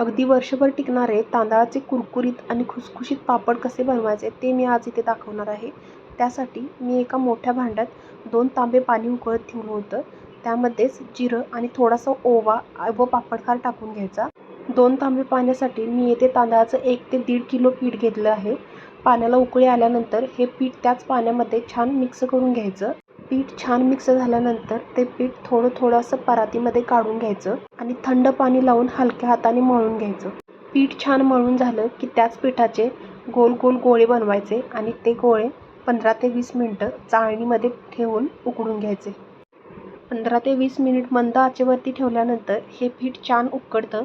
अगदी वर्षभर टिकणारे तांदळाचे कुरकुरीत आणि खुसखुशीत पापड कसे बनवायचे ते मी आज इथे दाखवणार आहे. त्यासाठी मी एका मोठ्या भांड्यात दोन तांबे पाणी उकळत ठेवलं होतं. त्यामध्येच जिरं आणि थोडासा ओवा व पापडखार टाकून घ्यायचा. दोन तांबे पाण्यासाठी मी येथे तांदळाचं एक ते दीड किलो पीठ घेतलं आहे. पाण्याला उकळी आल्यानंतर हे पीठ त्याच पाण्यामध्ये छान मिक्स करून घ्यायचं. पीठ छान मिक्स झाल्यानंतर ते पीठ थोडं थोडं असं परातीमध्ये काढून घ्यायचं आणि थंड पाणी लावून हलक्या हाताने मळून घ्यायचं. पीठ छान मळून झालं की त्याच पिठाचे गोल गोल गोळे बनवायचे आणि ते गोळे पंधरा ते वीस मिनटं चाळणीमध्ये ठेवून उकडून घ्यायचे. पंधरा ते वीस मिनिट मंद आचेवरती ठेवल्यानंतर हे पीठ छान उकडतं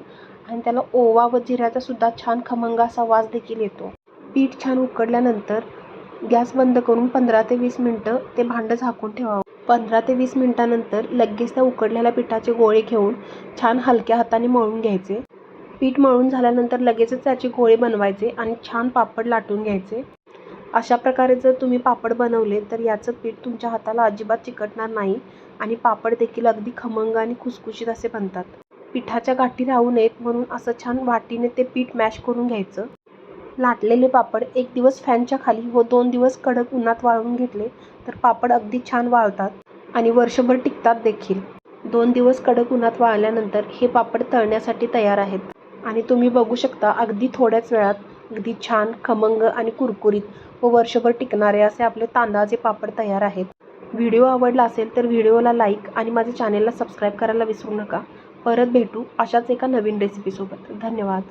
आणि त्याला ओवा व जिऱ्याचा सुद्धा छान खमंग असा वास देखील येतो. पीठ छान उकडल्यानंतर गॅस बंद करून पंधरा ते वीस मिनटं ते भांडं झाकून ठेवावं. पंधरा ते वीस मिनटानंतर लगेच त्या उकडलेल्या पिठाचे गोळे घेऊन छान हलक्या हाताने मळून घ्यायचे. पीठ मळून झाल्यानंतर लगेचच त्याचे गोळे बनवायचे आणि छान पापड लाटून घ्यायचे. अशा प्रकारे जर तुम्ही पापड बनवले तर याचं पीठ तुमच्या हाताला अजिबात चिकटणार नाही आणि पापड देखील अगदी खमंग आणि खुसखुशीत असे बनतात. पिठाच्या गाठी राहू नयेत म्हणून असं छान वाटीने ते पीठ मॅश करून घ्यायचं. लाटलेले पापड एक दिवस फॅनच्या खाली व दोन दिवस कडक उन्हात वाळवून घेतले तर पापड अगदी छान वाळतात आणि वर्षभर टिकतात देखील. दोन दिवस कडक उन्हात वाळल्यानंतर हे पापड तळण्यासाठी तयार आहेत. आणि तुम्ही बघू शकता अगदी थोड्याच वेळात अगदी छान खमंग आणि कुरकुरीत व वर्षभर टिकणारे असे आपले तांदळाचे पापड तयार आहेत. व्हिडिओ आवडला असेल तर व्हिडिओला लाईक आणि माझ्या चॅनेलला सबस्क्राईब करायला विसरू नका. परत भेटू अशाच एका नवीन रेसिपीसोबत धन्यवाद.